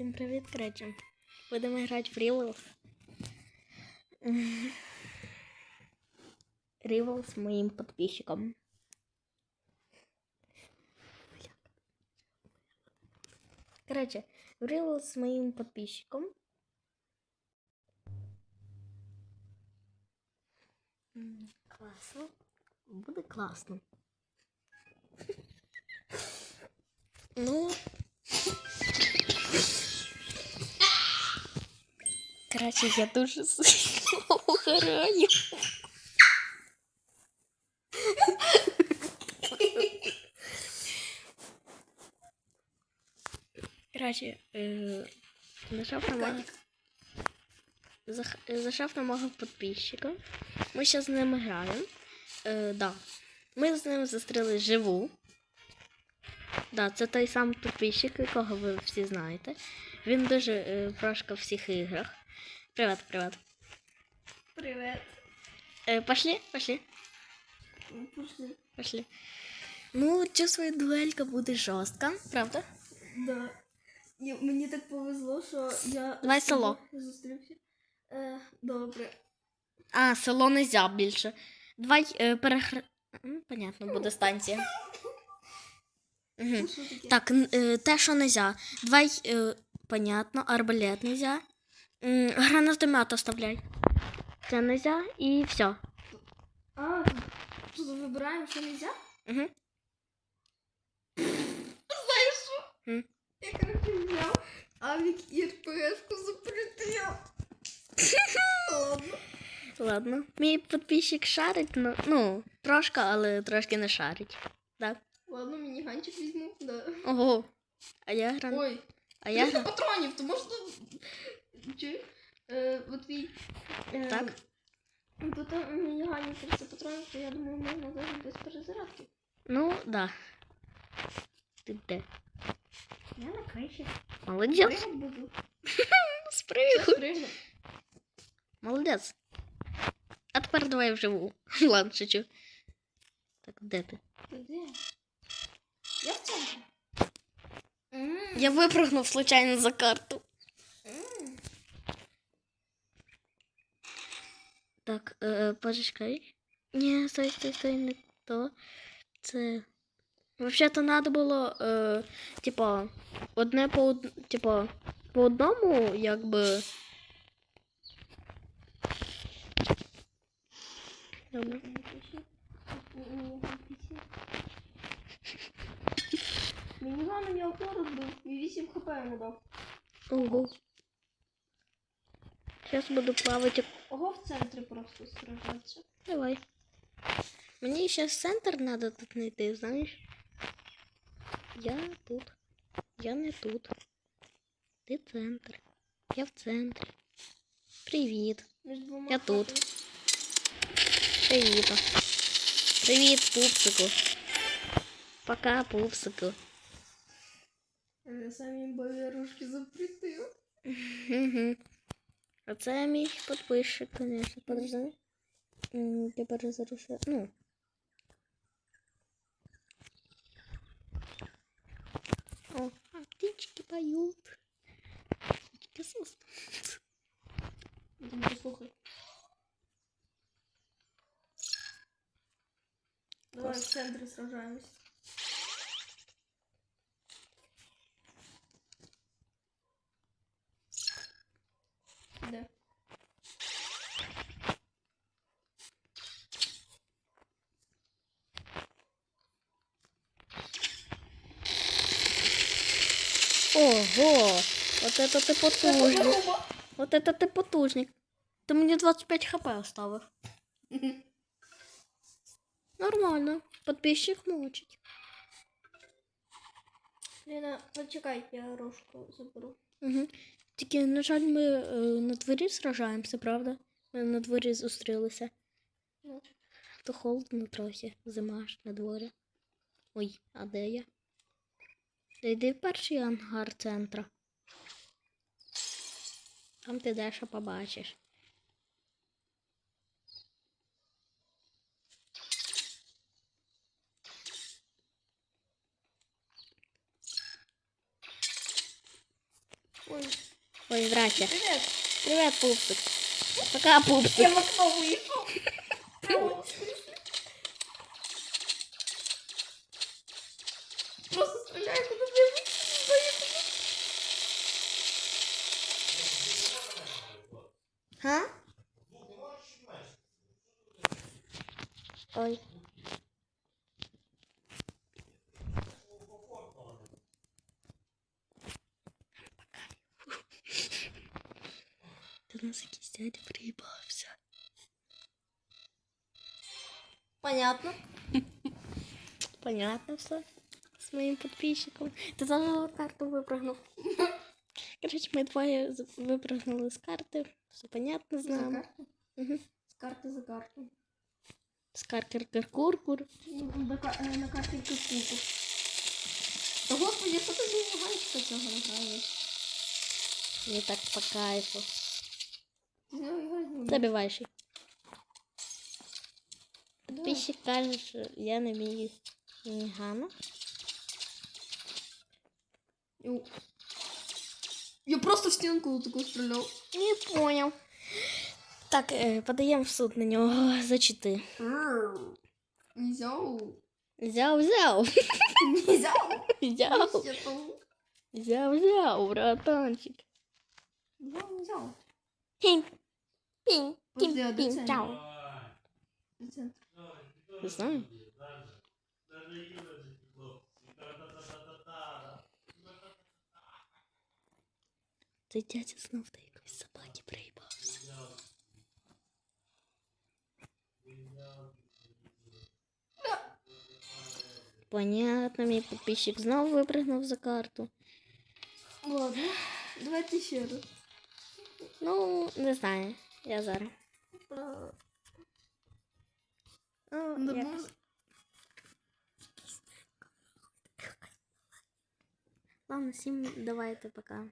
Всім привіт, коротше. Будемо грати в Rivals. Rivals з моїм підписчиком. Коротше, в Rivals з моїм підписчиком. М, Класно. Буде класно. Ну, Короче, я дуже сильно угораю. Короче, э, на зах- э, Зайшов на мого підписчика. Ми зараз з ним граємо. Е, да. Ми з ним зустріли живу. Да, це той самий підписчик, якого ви всі знаєте. Він дуже е, прошка в всіх іграх. Привет, привет. Привет. Е, пошли, пошли, Пошли. пошли. Ну, чувствую, дуелька буде жорстка, правда? Да. І мені так повезло, що я Давай село. зустрівся. Е, добре. А, село нельзя більше. Давай е, перехр... Понятно, буде станція. Угу. Ну, що таке? Так, н- е, те, що нельзя. Давай, е, понятно, арбалет нельзя. Гранатомет оставляй. Це нельзя і все. А, тут вибираємо, що нельзя? Угу. Знаєш що? М. Я, короче, взяв авік і РПшку запретив. Ладно. Ладно. Мій підписчик шарить, ну, ну, трошки, але трошки не шарить. Так. Ладно, мініганчик візьму. Да. Ого. А я гран... Ой, А я гран... патронів, то можна... Чи? Е, от твій... Е, Так. Тут е, мінігані 300 патронів, то я думаю, можна навіть без перезарядки. Ну, да. Ти де? Я на криші. Молодець. Пригать буду. Спригу. Щас пригну. Молодець. А тепер давай вживу. Ладно, шучу. Так, де ти? Ти де? Я в центрі. М, Я випрыгнув случайно за карту. м. Так, е, почекай. Ні, стой, стой, стой, не то. Це. Взагалі-то треба було, е, типа, одне по од... типа, по одному, якби. Добре. Мініган мені окно розбив і 8 хп йому дав. Ого. Зараз буду плавати. Ого, в центрі просто сражатися. Давай. Мені зараз центр треба тут знайти, знаєш? Я тут. Я не тут. Ти центр. Я в центрі. Привіт. Я тут. Привіт. Привіт, пупсику. Пока, пупсику. Е, Самі імбові ружки запретив. Угу. А це мій підписчик, конечно. Подожди. М, Я перезарішаю. Ну. О, а птички поют. Птички соснут. Іди послухай. Давай в центрі сражаємось. Ого! Вот это ты потужник. Вот это ты потужник. Ты мне 25 хп оставив. Нормально. Подписчик мочить. Ліна, почекай, я рожку заберу. Угу. Тільки, на жаль, ми е, на дворі сражаємося, правда? Ми на дворі зустрілися. Ну. То холодно трохи, зима ж на дворі. Ой, а де я? Та йди в перший ангар центра. Там ти дещо побачиш. Ой, Ой, здрасте. привет. Привет, пупсик. Пока, пупсик. Я в окно вийшов. Просто стріляю, куди не Га? Ой. До нас якийсь дядя приїбався. Понятно. Понятно все. С моим подписчиком. Ты тоже карту выпрыгнул. Короче, мы двое з- выпрыгнули с карты. Все понятно, За знаем. карту. Мгм. З карти за карту. С каркер кур На, ка- е, на карті куку. Та господи, що ти думаєш, що цього не граєш? Мне так по кайфу. Ти не граєш. Забиваешь их. Подписчик каже, що я не вмію Мігана. Ю. Я просто в стінку таку стріляв. Не понял. Так, е, подаємо в суд на нього за чити. Нельзя. Взяв, взяв. Нельзя. Взяв. Взяв, взяв, братанчик. Нельзя, нельзя. Пінь. А Пінь. це? Не знаю. Цей дядя знов до якоїсь собаки приїбався. Понятно, мій підписчик знов випрыгнув за карту. Ладно, давайте ще раз. Ну, не знаю. Я зараз. Ну, Нормально. якось. Ладно, всім давайте пока.